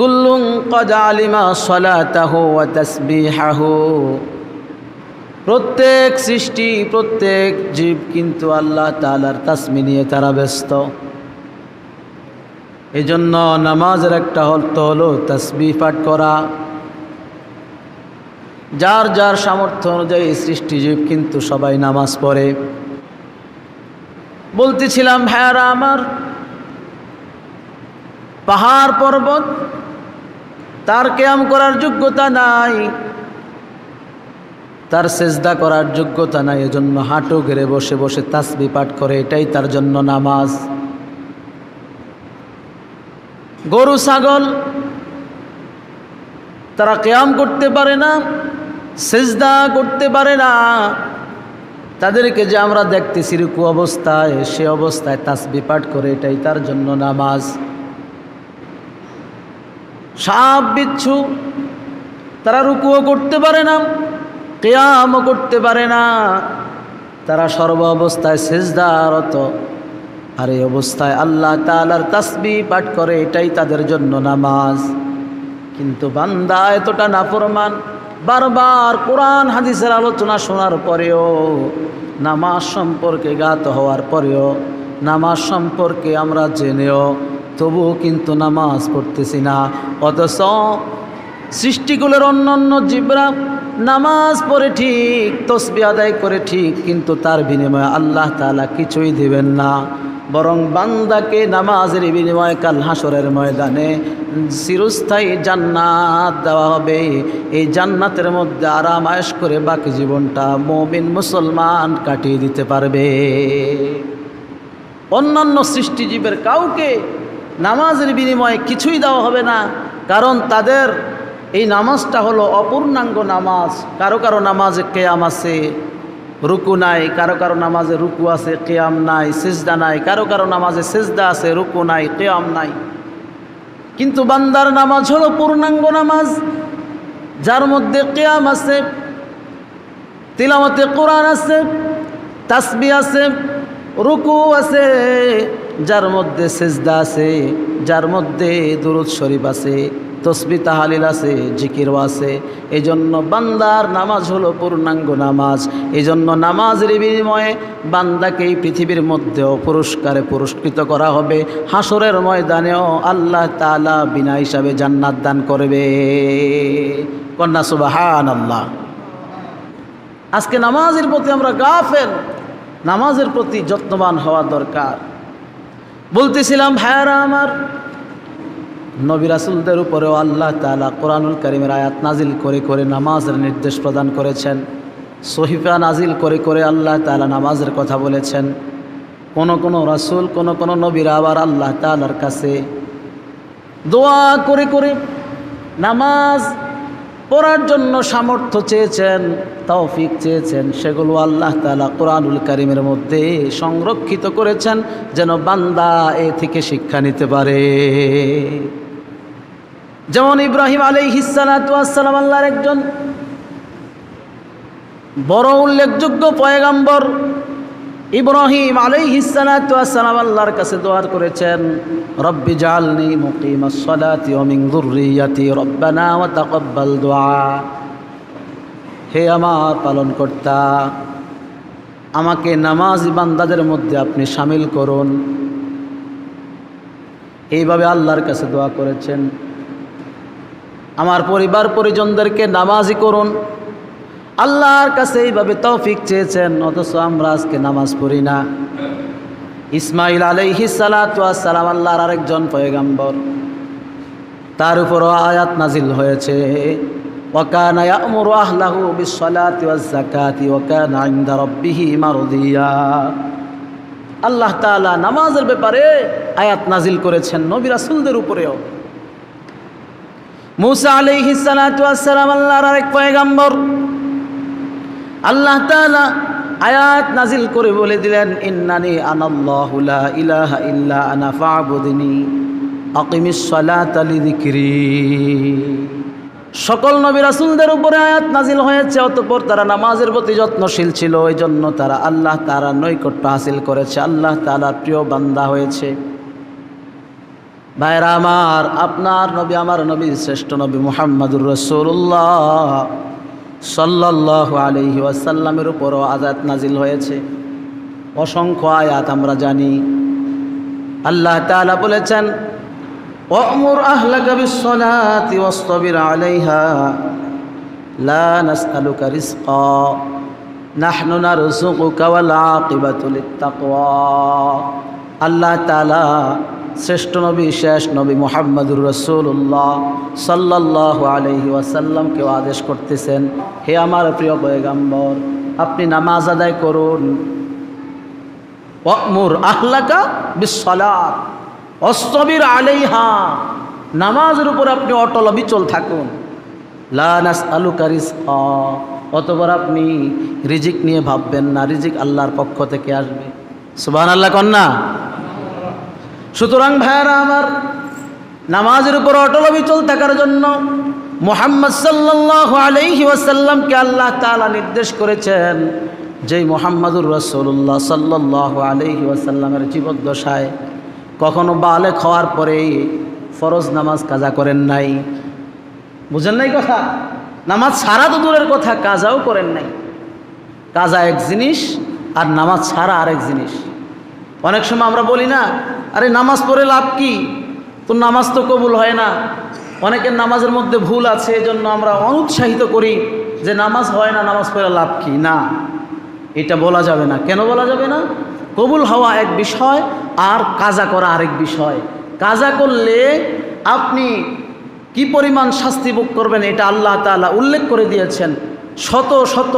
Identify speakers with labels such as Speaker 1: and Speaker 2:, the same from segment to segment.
Speaker 1: কুল্লুং কদ আলিমা সলাতাহু তাসবিহাহু। প্রত্যেক সৃষ্টি, প্রত্যেক জীব কিন্তু আল্লাহ তালার তাসমি নিয়ে তারা ব্যস্ত। এই জন্য নামাজের একটা অর্থ হলো তসবি পাঠ করা। যার যার সামর্থ্য অনুযায়ী সৃষ্টিজীব কিন্তু সবাই নামাজ পড়ে। বলতেছিলাম ভাইয়ারা আমার পাহাড় পর্বত তার কেয়াম করার যোগ্যতা নাই। তার সেজদা করার যোগ্যতা নাই, এজন্য হাঁটু ঘেরে বসে বসে তাসবি পাঠ করে, এটাই তার জন্য নামাজ। গরু, ছাগল, তারা কেয়াম করতে পারে না, সেজদা করতে পারে না। তাদেরকে যে আমরা দেখতেছি রুকু অবস্থায়, সে অবস্থায় তাসবি পাঠ করে, এটাই তার জন্য নামাজ। সাপ, বিচ্ছু, তারা রুকুও করতে পারে না, কেয়ামও করতে পারে না। তারা সর্ব অবস্থায় সেজদারত। আর এই অবস্থায় আল্লাহ তালার তাসবি পাঠ করে, এটাই তাদের জন্য নামাজ। কিন্তু বান্দা এতটা নাফরমান, বারবার কোরআন, হাদিসের আলোচনা শোনার পরেও, নামাজ সম্পর্কে গাত হওয়ার পরেও, নামাজ সম্পর্কে আমরা জেনেও তবুও কিন্তু নামাজ পড়তেছি না। অথচ সৃষ্টিগুলোর অন্য অন্য জীবরা নামাজ পড়ে ঠিক, তসবি আদায় করে ঠিক, কিন্তু তার বিনিময়ে আল্লাহ তালা কিছুই দেবেন না। বরং বান্দাকে নামাজের বিনিময়ে কাল হাসরের ময়দানে চিরস্থায়ী জান্নাত দেওয়া হবে। এই জান্নাতের মধ্যে আরাম আয়েস করে বাকি জীবনটা মমিন মুসলমান কাটিয়ে দিতে পারবে। অন্যান্য সৃষ্টিজীবের কাউকে নামাজের বিনিময়ে কিছুই দেওয়া হবে না। কারণ তাদের এই নামাজটা হলো অপূর্ণাঙ্গ নামাজ। কারও কারও নামাজে কেয়াম আছে, রুকু নাই। কারও কারও নামাজে রুকু আছে, কেয়াম নাই। সেজদা নাই। কারও কারও নামাজে সেজদা আছে, রুকু নাই, কেয়াম নাই। কিন্তু বান্দার নামাজ হলো পূর্ণাঙ্গ নামাজ। যার মধ্যে কেয়াম আছে তিলামতে কোরআন আছে, তাসবি আছে রুকু আছে, যার মধ্যে সেজদা আছে, যার মধ্যে দুরুদ শরীফ আছে, তসবি তাহালিল আছে, জিকিরও আছে। এই জন্য বান্দার নামাজ হলো পূর্ণাঙ্গ নামাজ। এই জন্য নামাজের বিনিময়ে বান্দাকে এই পৃথিবীর মধ্যেও পুরস্কারে পুরস্কৃত করা হবে। হাসরের ময়দানেও আল্লাহ তালা বিনা হিসাবে জান্নাত দান করবে। কন্যা সুবাহান আল্লাহ আজকে নামাজের প্রতি আমরা গাফেল। নামাজের প্রতি যত্নবান হওয়া দরকার। বলতেছিলাম, ভাইয়ারা আমার, নবী রাসুলদের উপরেও আল্লাহ তালা কোরআনুল করিমের আয়াত নাজিল করে করে নামাজের নির্দেশ প্রদান করেছেন। সহিফা নাজিল করে করে আল্লাহ তালা নামাজের কথা বলেছেন। কোন কোন রাসুল, কোন কোন নবীরা আবার আল্লাহ তালার কাছে দোয়া করে করে নামাজ পড়ার জন্য সামর্থ্য চেয়েছেন, তৌফিক চেয়েছেন, সেগুলো আল্লাহ তালা কোরআনুল করিমের মধ্যে সংরক্ষিত করেছেন যেন বান্দা এ থেকে শিক্ষা নিতে পারে। যেমন ইব্রাহিম আলী হিসালাতাম আল্লাহর একজন বড় উল্লেখযোগ্য পয়গাম্বর ইব্রাহিম আলাই হিসালাতাম আল্লাহর কাছে দোয়ার করেছেন, রব্বি জালনি মুকিম সলাতি অমিং রব্বানা দোয়া হে আমার পালন কর্তা আমাকে নামাজ বান্দাদের মধ্যে আপনি সামিল করুন। এইভাবে আল্লাহর কাছে দোয়া করেছেন। আমার পরিবার পরিজনদেরকে নামাজি করুন। আল্লাহর কাছে এইভাবে তৌফিক চেয়েছেন, অথচ আমরা আজকে নামাজ পড়ি না। ইসমাইল আলহি সালাম আল্লাহর আরেকজন পয়গাম্বর। তার উপর আয়াত নাজিল হয়েছে আল্লাহ তালা নামাজের ব্যাপারে আয়াত নাজিল করেছেন নবী রাসুলদের উপরেও। মুসা আলহিসালাম আল্লাহর আরেক পয়গাম্বর আল্লাহ তালা আয়াত নাজিল করে বলে দিলেন, ইন্নানি আনাল্লাহু লা ইলাহা ইল্লা আনা ফা'বুদনি সকল নবী রাসূলদের উপরে আয়াত নাজিল হয়েছে, অতঃপর তারা নামাজের প্রতি যত্নশীল ছিল। ওই জন্য তারা আল্লাহ তাআলার নৈকট্য হাসিল করেছে, আল্লাহ তাআলার প্রিয় বান্দা হয়েছে। ভাইরা আমার, আপনার নবী, আমার নবী শ্রেষ্ঠ নবী মুহাম্মদুর রসুল্লাহ সাল্লাহ আলহি ওয়াসাল্লামের উপরও আজাদ নাজিল হয়েছে। অসংখ্য আয়াত আমরা জানি। আল্লাহ তাআলা বলেছেন বিসসালাতি ওয়াসতাবির আলাইহা, লা আল্লাহ তাআলা শ্রেষ্ঠ নবী, শেষ নবী মোহাম্মদুর রসুল্লাহ সাল্লাহ আলহি ওয়াসাল্লামকেও আদেশ করতেছেন, হে আমার প্রিয় পয়গাম্বর, আপনি নামাজ আদায় করুন। অমুর আহলাকা বিশ্বলাত অস্তবির আলাইহা, নামাজের উপর আপনি অটল বিচল থাকুন। লানাস আলু কারিস অতবার আপনি রিজিক নিয়ে ভাববেন না, রিজিক আল্লাহর পক্ষ থেকে আসবে। সুবাহ আল্লাহ কন্যা। সুতরাং ভাইয়ারা আমার নামাজের উপর অটল বিচল থাকার জন্য মোহাম্মদ সাল্লাহ আলহি আল্লাহ তালা নির্দেশ করেছেন যেই মোহাম্মদুর রসুল্লাহ সাল্লাহ আলহি ওয়াসাল্লামের জীবদ্দশায় কখনো বালে খাওয়ার পরেই ফরজ নামাজ কাজা করেন নাই। বুঝেন নাই কথা? নামাজ ছাড়া তো দূরের কথা, কাজাও করেন নাই। কাজা এক জিনিস আর নামাজ ছাড়া আরেক জিনিস। অনেক সময় আমরা বলি না আরে নামাজ পড়ে লাভ কি? তো নামাজ তো কবুল হয় না। অনেকের নামাজের মধ্যে ভুল আছে, এজন্য আমরা অনুৎসাহিত করি যে নামাজ হয় না, নামাজ পড়ে লাভ কি? না। এটা বলা যাবে না। কেন বলা যাবে না? কবুল হওয়া এক বিষয়, আর কাজা করা আরেক বিষয়। কাজা করলে আপনি কি পরিমাণ শাস্তি ভোগ করবেন, এটা আল্লাহ তাআলা উল্লেখ করে দিয়েছেন। শত শত,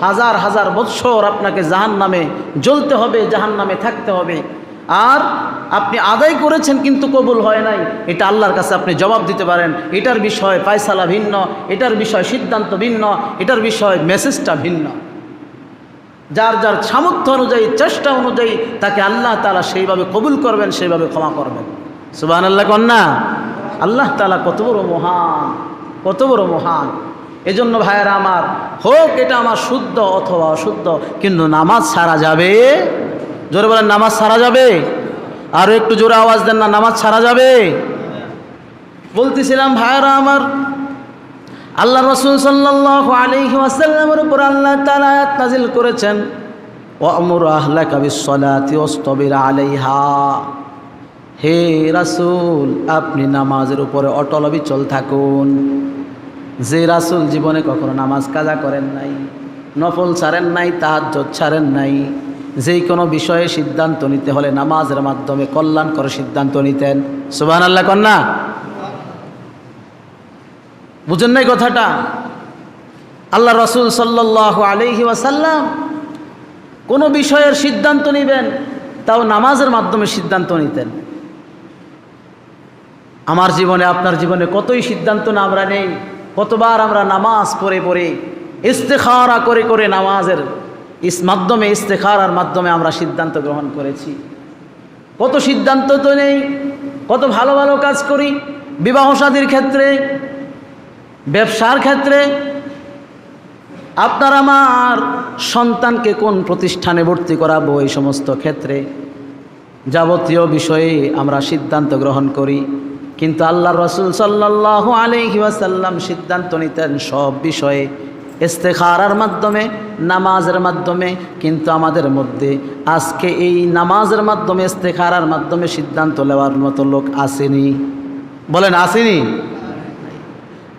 Speaker 1: হাজার হাজার বৎসর আপনাকে জাহান নামে জ্বলতে হবে জাহান নামে থাকতে হবে। আর আপনি আদায় করেছেন কিন্তু কবুল হয় নাই। এটা আল্লাহর কাছে আপনি জবাব দিতে পারেন। এটার বিষয় পায়সালা ভিন্ন, এটার বিষয় সিদ্ধান্ত ভিন্ন, এটার বিষয় মেসেজটা ভিন্ন। যার যার সামর্থ্য অনুযায়ী, চেষ্টা অনুযায়ী তাকে আল্লাহ তালা সেইভাবে কবুল করবেন, সেইভাবে ক্ষমা করবেন। সুবাহ আল্লাহ কন্যা আল্লাহ তালা কত বড় মহান, কত বড় মহান। এজন্য ভাইয়েরা আমার, হোক এটা আমার শুদ্ধ অথবা অশুদ্ধ, কিন্তু নামাজ ছাড়া যাবে জোরে বলেন, নামাজ ছাড়া যাবে? আরও একটু জোরে আওয়াজ দেন না, নামাজ ছাড়া যাবে? বলতেছিলাম, ভাইয়েরা আমার, আল্লাহ রসুল সাল্লাহ আলহি ওয়াসাল্লামের উপর আল্লাহ তালা নাজিল করেছেন অমর আহলা কাবিসলাতি ওস্তবির আলাইহা। হে রাসুল, আপনি নামাজের উপরে অটল বিচল থাকুন। যে রাসুল জীবনে কখনো নামাজ কাজা করেন নাই, নফল ছাড়েন নাই তাহাজ্জত ছাড়েন নাই যেই কোনো বিষয়ে সিদ্ধান্ত নিতে হলে নামাজের মাধ্যমে কল্যাণ করে সিদ্ধান্ত নিতেন। সুবাহ আল্লাহ কন্যা। বুঝেন নাই কথাটা? আল্লাহ রসুল সাল্লাহ আলহি ওয়াসাল্লাম কোনো বিষয়ের সিদ্ধান্ত নেবেন, তাও নামাজের মাধ্যমে সিদ্ধান্ত নিতেন। আমার জীবনে, আপনার জীবনে কতই সিদ্ধান্ত না আমরা নেই, কতবার আমরা নামাজ পড়ে পড়ে, ইস্তেখারা করে করে নামাজের ইস মাধ্যমে ইস্তেখারার মাধ্যমে আমরা সিদ্ধান্ত গ্রহণ করেছি। কত সিদ্ধান্ত তো নেই, কত ভালো ভালো কাজ করি, বিবাহ সাদীর ক্ষেত্রে, ব্যবসার ক্ষেত্রে। আপনার আমার সন্তানকে কোন প্রতিষ্ঠানে ভর্তি করাবো এই সমস্ত ক্ষেত্রে? যাবতীয় বিষয়ে আমরা সিদ্ধান্ত গ্রহণ করি, কিন্তু আল্লাহ রসুল সাল্লাহ আলহি ওয়াসাল্লাম সিদ্ধান্ত নিতেন সব বিষয়ে। ইস্তেখারার মাধ্যমে, নামাজের মাধ্যমে, কিন্তু আমাদের মধ্যে আজকে এই নামাজের মাধ্যমে, ইস্তেখারার মাধ্যমে সিদ্ধান্ত নেওয়ার মতো লোক আসেনি। বলেন, আসেনি?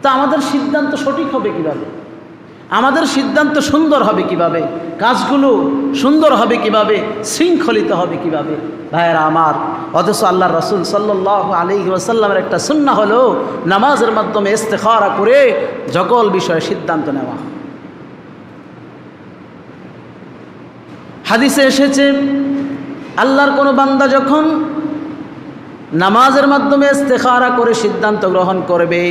Speaker 1: তা আমাদের সিদ্ধান্ত সঠিক হবে কীভাবে? আমাদের সিদ্ধান্ত সুন্দর হবে কীভাবে? কাজগুলো সুন্দর হবে কীভাবে? শৃঙ্খলিত হবে কীভাবে? ভাইয়েরা আমার, অথচ আল্লাহ রসুল সাল্লাহ আলী ওসাল্লামের একটা সুন্না হলো নামাজের মাধ্যমে ইস্তেখারা করে সকল বিষয়ে সিদ্ধান্ত নেওয়া। হাদিসে এসেছে, আল্লাহর কোনো বান্দা যখন নামাজের মাধ্যমে ইস্তেখারা করে সিদ্ধান্ত গ্রহণ করবে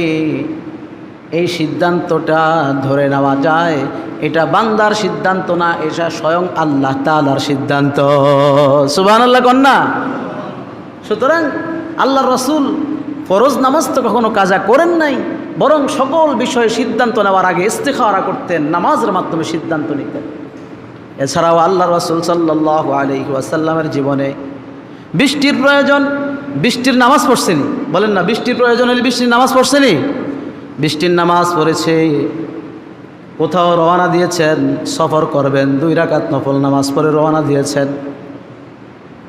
Speaker 1: এই সিদ্ধান্তটা ধরে নেওয়া যায়। এটা বান্দার সিদ্ধান্ত না, এটা স্বয়ং আল্লাহ তালার সিদ্ধান্ত। সুবাহ আল্লাহ কন্যা। সুতরাং আল্লাহ রসুল ফরজ নামাজ তো কখনো কাজা করেন নাই, বরং সকল বিষয়ে সিদ্ধান্ত নেওয়ার আগে ইস্তেখারা করতেন, নামাজের মাধ্যমে সিদ্ধান্ত নিতেন। এছাড়াও আল্লাহ রসুল সাল্লাহ আলি ওয়াসাল্লামের জীবনে বৃষ্টির প্রয়োজন, বৃষ্টির নামাজ পড়ছেনি। বলেন না, বৃষ্টির প্রয়োজন হলে বৃষ্টির নামাজ পড়ছেনি? বৃষ্টির নামাজ পড়েছে, কোথাও রওনা দিয়েছেন, সফর করবেন, দুই রাকাত নফল নামাজ পড়ে রওনা দিয়েছেন।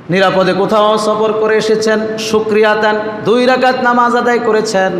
Speaker 1: নিরাপদে কোথাও সফর করে এসেছেন সুক্রিয়া দেন, দুই রাকাত নামাজ আদায় করেছেন।